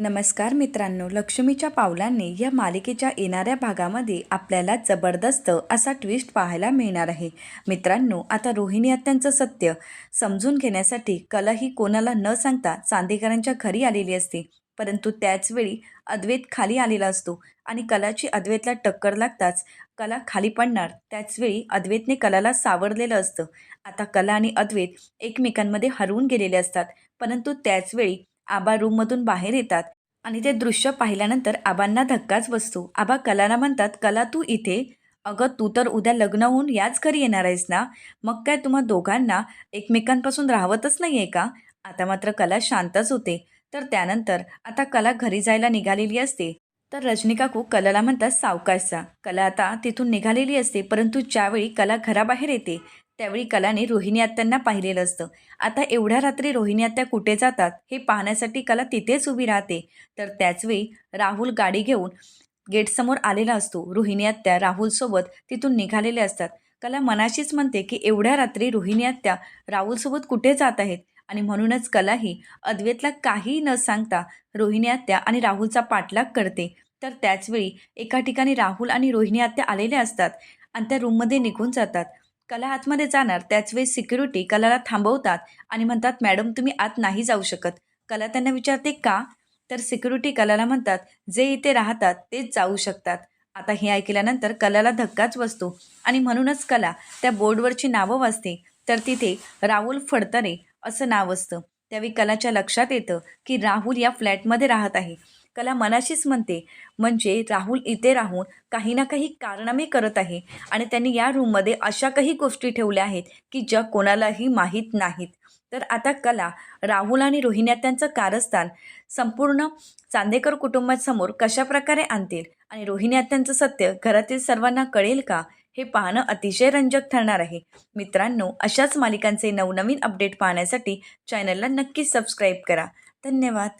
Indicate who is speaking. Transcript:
Speaker 1: नमस्कार मित्रांनो लक्ष्मीच्या पावलांनी या मालिकेच्या येणाऱ्या भागामध्ये आपल्याला जबरदस्त असा ट्विस्ट पाहायला मिळणार आहे. मित्रांनो आता रोहिणी आत्यांचं सत्य. समजून घेण्यासाठी कला ही कोणाला न सांगता चांदेकरांच्या घरी आलेली असते. परंतु त्याचवेळी अद्वैत खाली आलेला असतो आणि कलाची अद्वैतला टक्कर लागताच कला खाली पडणार. त्याचवेळी अद्वैतने कलाला सावरलेलं असतं. आता कला आणि अद्वैत एकमेकांमध्ये हरवून गेलेले असतात. परंतु त्याचवेळी आबा रूममधून बाहेर येतात आणि ते दृश्य पाहिल्यानंतर आबांना धक्काच बसतो. आबा कलाला म्हणतात कला तू इथे? अगं तू तर उद्या लग्न होऊन याच घरी येणार आहेस ना? मग काय तुम्हा दोघांना एकमेकांपासून राहवतच नाही आहे का? आता मात्र कला शांतच होते. तर त्यानंतर आता कला घरी जायला निघालेली असते. तर रजनी काकू कलाला म्हणतात सावकाशचा. कला आता तिथून निघालेली असते परंतु ज्यावेळी कला घराबाहेर येते त्यावेळी कलाने रोहिणी आत्यांना पाहिलेलं असतं. आता एवढ्या रात्री रोहिणी आत्या कुठे जातात हे पाहण्यासाठी कला तिथेच उभी राहते. तर त्याचवेळी राहुल गाडी घेऊन गेटसमोर आलेला असतो. रोहिणी आत्या राहुलसोबत तिथून निघालेले असतात. कला मनाशीच म्हणते की एवढ्या रात्री रोहिणी आत्या राहुलसोबत कुठे जात आहेत? आणि म्हणूनच कलाही अद्वैतला काही न सांगता रोहिणी आत्या आणि राहुलचा पाठलाग करते. तर त्याचवेळी एका ठिकाणी राहुल आणि रोहिणी आत्या आलेले असतात आणि त्या रूममध्ये निघून जातात. कला आतमध्ये जाणार त्याचवेळी सिक्युरिटी कलाला थांबवतात आणि म्हणतात मॅडम तुम्ही आत नाही जाऊ शकत. कला त्यांना विचारते का? तर सिक्युरिटी कलाला म्हणतात जे इथे राहतात तेच जाऊ शकतात. आता हे ऐकल्यानंतर कलाला धक्काच बसतो आणि म्हणूनच कला त्या बोर्डवरची नावं वाचते. तर तिथे राहुल फडतरे असं नाव असतं. त्यावेळी कलाच्या लक्षात येतं की राहुल या फ्लॅटमध्ये राहत आहे. कला मनाशीच म्हणते. म्हणजे राहुल इथे राहून काही ना काही कारनामे करत आहे. आणि त्यांनी या रूममध्ये अशा काही गोष्टी ठेवल्या आहेत की ज्या कोणालाही माहीत नाहीत. तर आता कला राहुल आणि रोहिण्या त्यांचं कारस्थान संपूर्ण चांदेकर कुटुंबासमोर कशाप्रकारे आणतील? आणि रोहिण्या त्यांचं सत्य घरातील सर्वांना कळेल का? हे पाहणं अतिशय रंजक ठरणार आहे. मित्रांनो अशाच मालिकांचे नवनवीन अपडेट पाहण्यासाठी चॅनलला नक्कीच सबस्क्राईब करा. धन्यवाद.